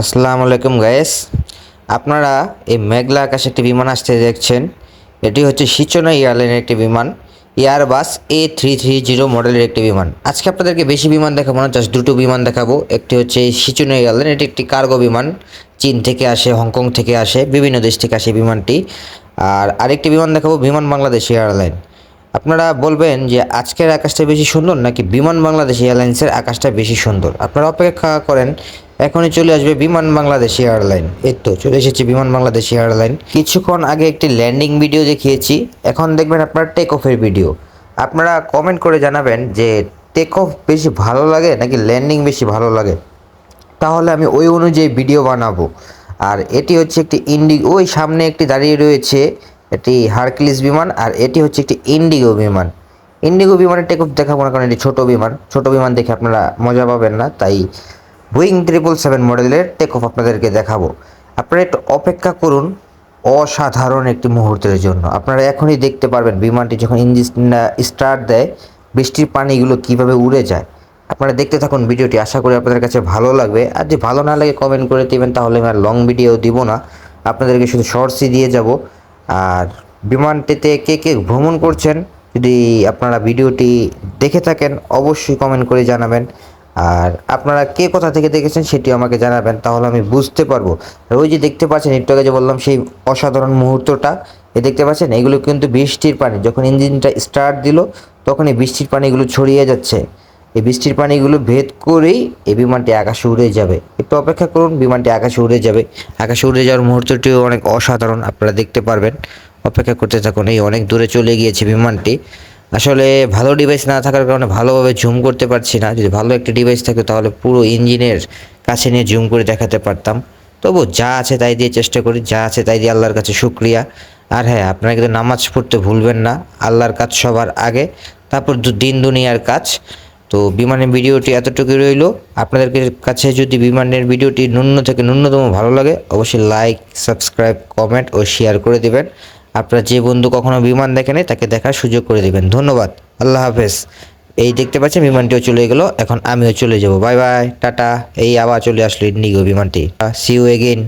আসসালামু আলাইকুম গায়েস আপনারা এই মেঘলা আকাশে একটি বিমান আসতে দেখছেন। এটি হচ্ছে সূচনা এয়ারলাইনের একটি বিমান। Airbus A three three zero মডেলের একটি বিমান। আজকে আপনাদেরকে বেশি বিমান দেখাবো না, জাস্ট দুটো বিমান দেখাবো। একটি হচ্ছে সূচনা এয়ারলাইন, এটি একটি কার্গো বিমান। চীন থেকে আসে, হংকং থেকে আসে, বিভিন্ন দেশ থেকে আসে বিমানটি। আর আরেকটি বিমান দেখাবো, বিমান বাংলাদেশ এয়ারলাইন। আপনারা বলবেন যে আজকের আকাশটা বেশি সুন্দর, নাকি বিমান বাংলাদেশ এয়ারলাইন্সের আকাশটা বেশি সুন্দর? আপনারা অপেক্ষা করেন এখনই চলে আসবে বিমান বাংলাদেশ এয়ারলাইন। এই তো, চলে এসেছে বিমান বাংলাদেশ এয়ারলাইন। কিছুক্ষণ আগে একটি ল্যান্ডিং ভিডিও দেখিয়েছি। এখন দেখবেন আপনার টেক অফের ভিডিও। আপনারা কমেন্ট করে জানাবেন যে টেক অফ বেশি ভালো লাগে নাকি ল্যান্ডিং বেশি ভালো লাগে? তাহলে আমি ওই অনুযায়ী ভিডিও বানাবো। আর এটি হচ্ছে একটি ইন্ডিগো ওই সামনে একটি দাঁড়িয়ে রয়েছে এটি হারকিলিস বিমান আর এটি হচ্ছে একটি ইন্ডিগো বিমান। ইন্ডিগো বিমানের টেক অফ দেখাবো না, কারণ এটি ছোটো বিমান। ছোটো বিমান দেখে আপনারা মজা পাবেন না, তাই বোয়িং ট্রিপল সেভেন মডেলের টেক অফ আপনাদেরকে দেখাবো। আপনারা একটু অপেক্ষা করুন, অসাধারণ একটি মুহূর্তের জন্য। আপনারা এখনই দেখতে পারবেন বিমানটি যখন ইঞ্জিন স্টার্ট দেয়, বৃষ্টির পানিগুলো কীভাবে উড়ে যায়। আপনারা দেখতে থাকুন ভিডিওটি, আশা করি আপনাদের কাছে ভালো লাগবে। আর যদি ভালো না লাগে কমেন্ট করে দেবেন, তাহলে আমি আর লং ভিডিও দিব না। আপনাদেরকে শুধু শর্টসই দিয়ে যাব। আর বিমানটিতে কে কে ভ্রমণ করছেন, যদি আপনারা ভিডিওটি দেখে থাকেন, অবশ্যই কমেন্ট করে জানাবেন। আর আপনারা কে কোথা থেকে দেখেছেন সেটি আমাকে জানাবেন, তাহলে আমি বুঝতে পারব। ওই যে দেখতে পাচ্ছেন, একটু আগে যে বললাম, সেই অসাধারণ মুহূর্তটা, এ দেখতে পাচ্ছেন, এগুলো কিন্তু বৃষ্টির পানি, যখন ইঞ্জিনটা স্টার্ট দিল তখন এই বৃষ্টির পানিগুলো ছড়িয়ে যাচ্ছে। এই বৃষ্টির পানিগুলো ভেদ করেই এই বিমানটি আকাশে উড়ে যাবে। একটু অপেক্ষা করুন, বিমানটি আকাশে উড়ে যাবে। আকাশে উড়ে যাওয়ার মুহূর্তটিও অনেক অসাধারণ, আপনারা দেখতে পারবেন। অপেক্ষা করতে থাকুন, এই অনেক দূরে চলে গিয়েছে বিমানটি। আসলে ভালো ডিভাইস না থাকার কারণে ভালোভাবে জুম করতে পারছি না। যদি ভালো একটা ডিভাইস থাকতো তাহলে পুরো ইঞ্জিনের কাছে নিয়ে জুম করে দেখাতে পারতাম। তবু যা আছে তাই দিয়ে চেষ্টা করি, যা আছে তাই দিয়ে আল্লাহর কাছে শুক্রিয়া। আর হ্যাঁ আপনারা কিন্তু নামাজ পড়তে ভুলবেন না, আল্লাহর কাজ সবার আগে, তারপর দিন দুনিয়ার কাজ। তো বিমানের ভিডিওটি এতটুকু রইল। আপনাদের কাছে যদি বিমানের ভিডিওটি ন্যূন থেকে ন্যূনতম ভালো লাগে, অবশ্যই লাইক সাবস্ক্রাইব কমেন্ট ও শেয়ার করে দিবেন। আপনার যে বন্ধু কখনো বিমান দেখেনি, তাকে দেখার সুযোগ করে দেবেন। ধন্যবাদ। আল্লাহ হাফেজ। এই দেখতে পাচ্ছেন, বিমানটিও চলে গেলো। এখন আমিও চলে যাব। Bye bye. টাটা। এই আবার চলে আসলো ইন্ডিগো বিমানটি। C you again